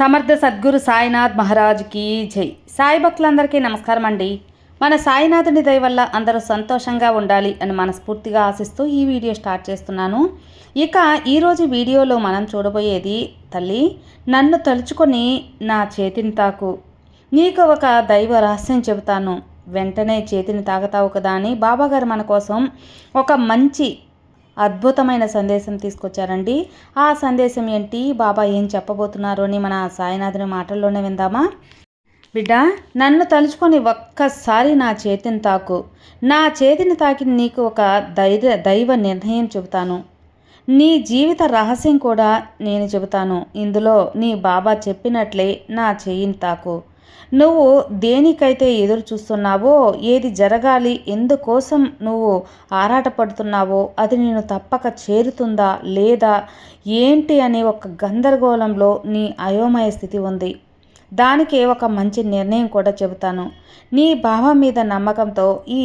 సమర్థ సద్గురు సాయినాథ్ మహారాజ్కి జై. సాయి భక్తులందరికీ నమస్కారం అండి. మన సాయినాథుని దయ వల్ల అందరూ సంతోషంగా ఉండాలి అని మనస్ఫూర్తిగా ఆశిస్తూ ఈ వీడియో స్టార్ట్ చేస్తున్నాను. ఇక ఈరోజు వీడియోలో మనం చూడబోయేది తల్లి నన్ను తలుచుకొని నా చేతిని తాకు. నీకు ఒక దైవ రహస్యం చెబుతాను. వెంటనే చేతిని తాగుతావు కదా అని బాబాగారు మన కోసం ఒక మంచి అద్భుతమైన సందేశం తీసుకొచ్చారండి. ఆ సందేశం ఏంటి? బాబా ఏం చెప్పబోతున్నారు అని మన సాయినాథుని మాటల్లోనే విందామా? బిడ్డ నన్ను తలుచుకొని ఒక్కసారి నా చేతిని తాకు. నా చేతిని తాకి నీకు ఒక దైవ దైవ నిర్ణయం చెబుతాను. నీ జీవిత రహస్యం కూడా నేను చెబుతాను. ఇందులో నీ బాబా చెప్పినట్లే నా చేయిని తాకు. నువ్వు దేనికైతే ఎదురు చూస్తున్నావో ఏది జరగాలి ఎందుకోసం నువ్వు ఆరాటపడుతున్నావో అది నేను తప్పక చేరుతుందా లేదా ఏంటి అనే ఒక గందరగోళంలో నీ అయోమయ స్థితి ఉంది. దానికి ఒక మంచి నిర్ణయం కూడా చెబుతాను. నీ భావం మీద నమ్మకంతో ఈ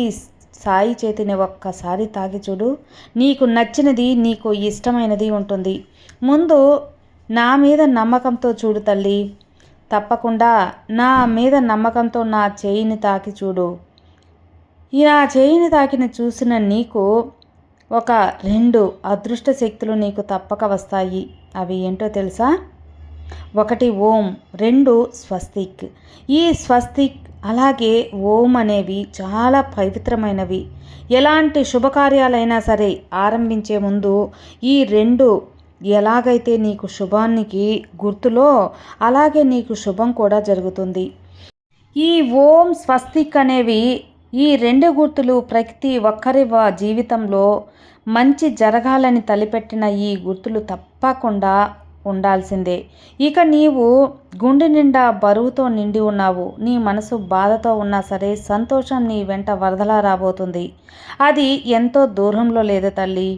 సాయి చేతిని ఒక్కసారి తాగి చూడు. నీకు నచ్చినది నీకు ఇష్టమైనది ఉంటుంది. ముందు నా మీద నమ్మకంతో చూడు తల్లి. తప్పకుండా నా మీద నమ్మకంతో నా చేయిని తాకి చూడు. ఈ నా చేయిని తాకిన చూసిన నీకు ఒక రెండు అదృష్ట శక్తులు నీకు తప్పక వస్తాయి. అవి ఏంటో తెలుసా? ఒకటి ఓం రెండు స్వస్తిక్. ఈ స్వస్తిక్ అలాగే ఓం అనేవి చాలా పవిత్రమైనవి. ఎలాంటి శుభకార్యాలైనా సరే ఆరంభించే ముందు ఈ రెండు ఎలాగైతే నీకు శుభానికి గుర్తులో అలాగే నీకు శుభం కూడా జరుగుతుంది. ఈ ఓం స్వస్తిక్ అనేవి ఈ రెండు గుర్తులు ప్రతి ఒక్కరి జీవితంలో మంచి జరగాలని తలపెట్టిన ఈ గుర్తులు తప్పకుండా ఉండాల్సిందే. ఇక నీవు గుండె నిండా బరువుతో నిండి ఉన్నావు. నీ మనసు బాధతో ఉన్నా సరే సంతోషం నీ వెంట వరదలా రాబోతుంది. అది ఎంతో దూరంలో లేదు తల్లి.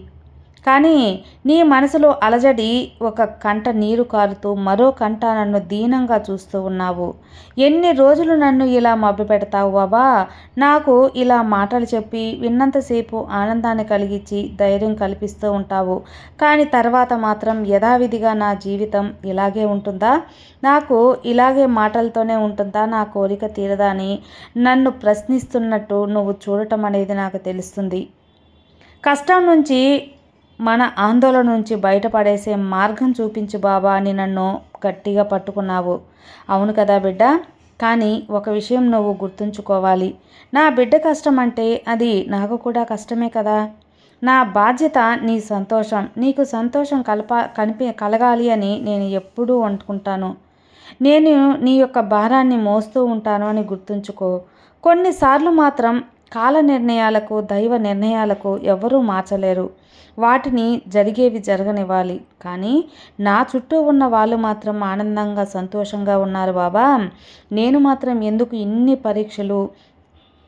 కానీ నీ మనసులో అలజడి ఒక కంట నీరు కారుతూ మరో కంట నన్ను దీనంగా చూస్తూ ఉన్నావు. ఎన్ని రోజులు నన్ను ఇలా మభ్య పెడతావు బాబా? నాకు ఇలా మాటలు చెప్పి విన్నంతసేపు ఆనందాన్ని కలిగించి ధైర్యం కల్పిస్తూ ఉంటావు. కానీ తర్వాత మాత్రం యథావిధిగా నా జీవితం ఇలాగే ఉంటుందా? నాకు ఇలాగే మాటలతోనే ఉంటుందా నా కోరిక తీరదా అని నన్ను ప్రశ్నిస్తున్నట్టు నువ్వు చూడటం అనేది నాకు తెలుస్తుంది. కష్టం నుంచి మన ఆందోళన నుంచి బయటపడేసే మార్గం చూపించు బాబా అని నన్ను గట్టిగా పట్టుకున్నావు. అవును కదా బిడ్డ? కానీ ఒక విషయం నువ్వు గుర్తుంచుకోవాలి. నా బిడ్డ కష్టం అంటే అది నాకు కూడా కష్టమే కదా. నా బాధ్యత నీ సంతోషం. నీకు సంతోషం కలప కనిపి కలగాలి అని నేను ఎప్పుడూ అనుకుంటాను. నేను నీ యొక్క భారాన్ని మోస్తూ ఉంటాను అని గుర్తుంచుకో. కొన్నిసార్లు మాత్రం కాల నిర్ణయాలకు దైవ నిర్ణయాలకు ఎవరూ మార్చలేరు. వాటిని జరిగేవి జరగనివ్వాలి. కానీ నా చుట్టూ ఉన్న వాళ్ళు మాత్రం ఆనందంగా సంతోషంగా ఉన్నారు బాబా. నేను మాత్రం ఎందుకు ఇన్ని పరీక్షలు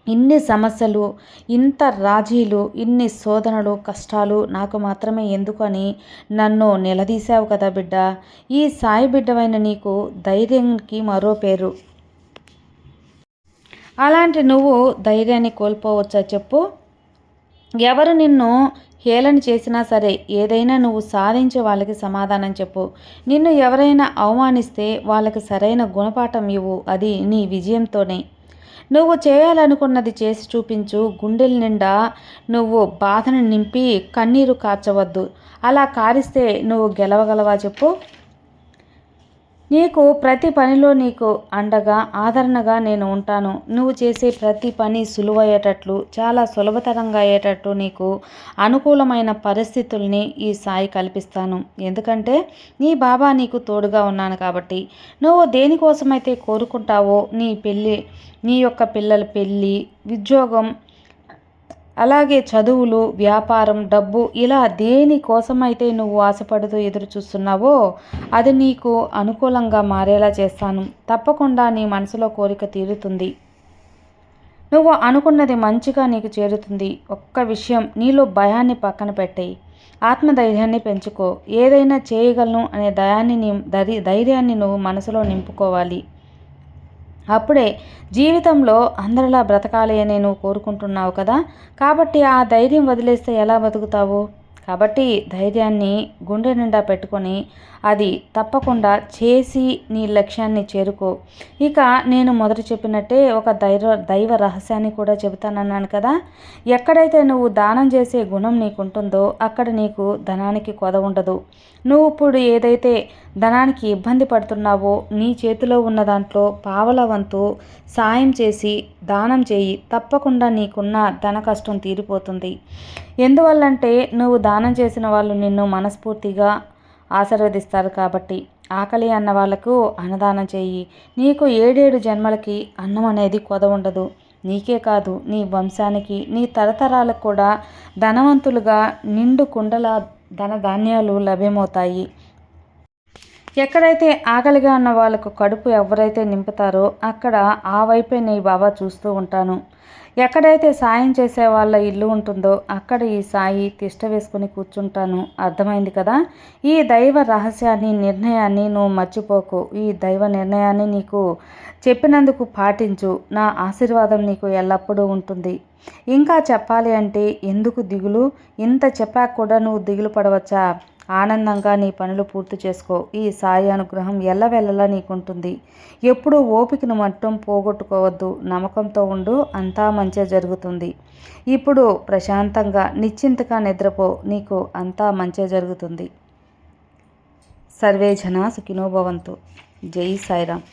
ఇన్ని సమస్యలు ఇంత రాజీలు ఇన్ని శోధనలు కష్టాలు నాకు మాత్రమే ఎందుకు అని నన్ను నిలదీశావు కదా బిడ్డ. ఈ సాయి బిడ్డవైన నీకు ధైర్యానికి మరో పేరు. అలాంటి నువ్వు ధైర్యాన్ని కోల్పోవచ్చా చెప్పు. ఎవరు నిన్ను హేళన చేసినా సరే ఏదైనా నువ్వు సాధించే వాళ్ళకి సమాధానం చెప్పు. నిన్ను ఎవరైనా అవమానిస్తే వాళ్ళకి సరైన గుణపాఠం ఇవ్వు. అది నీ విజయంతోనే. నువ్వు చేయాలనుకున్నది చేసి చూపించు. గుండెల నిండా నువ్వు బాధను నింపి కన్నీరు కార్చవద్దు. అలా కారిస్తే నువ్వు గెలవగలవా చెప్పు. నీకు ప్రతి పనిలో నీకు అండగా ఆదరణగా నేను ఉంటాను. నువ్వు చేసే ప్రతి పని సులువయ్యేటట్లు చాలా సులభతరంగా అయ్యేటట్టు నీకు అనుకూలమైన పరిస్థితుల్ని ఈ సాయి కల్పిస్తాను. ఎందుకంటే నీ బాబా నీకు తోడుగా ఉన్నాను కాబట్టి. నువ్వు దేనికోసమైతే కోరుకుంటావో నీ పెళ్ళి నీ యొక్క పిల్లల పెళ్ళి ఉద్యోగం అలాగే చదువులు వ్యాపారం డబ్బు ఇలా దేనికోసమైతే నువ్వు ఆశపడుతూ ఎదురు చూస్తున్నావో అది నీకు అనుకూలంగా మారేలా చేస్తాను. తప్పకుండా నీ మనసులో కోరిక తీరుతుంది. నువ్వు అనుకున్నది మంచిగా నీకు చేరుతుంది. ఒక్క విషయం నీలో భయాన్ని పక్కన పెట్టేయి. ఆత్మధైర్యాన్ని పెంచుకో. ఏదైనా చేయగలను అనే దయాన్ని ధైర్యాన్ని నువ్వు మనసులో నింపుకోవాలి. అప్పుడే జీవితంలో అందరిలా బ్రతకాలి అని నువ్వు కోరుకుంటున్నావు కదా. కాబట్టి ఆ ధైర్యం వదిలేస్తే ఎలా బతుకుతావు? కాబట్టి ధైర్యాన్ని గుండె నిండా పెట్టుకొని అది తప్పకుండా చేసి నీ లక్ష్యాన్ని చేరుకో. ఇక నేను మొదట చెప్పినట్టే ఒక దైవ దైవ రహస్యాన్ని కూడా చెబుతానన్నాను కదా. ఎక్కడైతే నువ్వు దానం చేసే గుణం నీకుంటుందో అక్కడ నీకు ధనానికి కొద ఉండదు నువ్వు ఇప్పుడు ఏదైతే ధనానికి ఇబ్బంది పడుతున్నావో నీ చేతిలో ఉన్న దాంట్లో పావల వంతు సాయం చేసి దానం చేయి. తప్పకుండా నీకున్న ధన కష్టం తీరిపోతుంది. ఎందువల్లంటే నువ్వు దానం చేసిన వాళ్ళు నిన్ను మనస్ఫూర్తిగా ఆశీర్వదిస్తారు కాబట్టి. ఆకలి అన్న వాళ్ళకు అన్నదానం చేయి. నీకు ఏడేడు జన్మలకి అన్నం అనేది కొద ఉండదు. నీకే కాదు నీ వంశానికి నీ తరతరాలకు కూడా ధనవంతులుగా నిండు కుండల ధన ధాన్యాలు లభ్యమవుతాయి. ఎక్కడైతే ఆకలిగా ఉన్న వాళ్ళకు కడుపు ఎవరైతే నింపుతారో అక్కడ ఆ వైపే నీ బాబా చూస్తూ ఉంటాను. ఎక్కడైతే సాయం చేసే వాళ్ళ ఇల్లు ఉంటుందో అక్కడ ఈ సాయి తిష్ట వేసుకుని కూర్చుంటాను. అర్థమైంది కదా? ఈ దైవ రహస్యాన్ని నిర్ణయాన్ని నువ్వు మర్చిపోకు. ఈ దైవ నిర్ణయాన్ని నీకు చెప్పినందుకు పాటించు. నా ఆశీర్వాదం నీకు ఎల్లప్పుడూ ఉంటుంది. ఇంకా చెప్పాలి అంటే ఎందుకు దిగులు? ఇంత చెప్పాక కూడా నువ్వు దిగులు పడవచ్చా? ఆనందంగా నీ పనులు పూర్తి చేసుకో. ఈ సాయి అనుగ్రహం ఎల్లవెల్లలా నీకుంటుంది. ఎప్పుడూ ఓపికను మట్టం పోగొట్టుకోవద్దు. నమ్మకంతో ఉండు. అంతా మంచిగా జరుగుతుంది. ఇప్పుడు ప్రశాంతంగా నిశ్చింతగా నిద్రపో. నీకు అంతా మంచిగా జరుగుతుంది. సర్వే జన సుఖినోభవంతు. జై సాయిరామ్.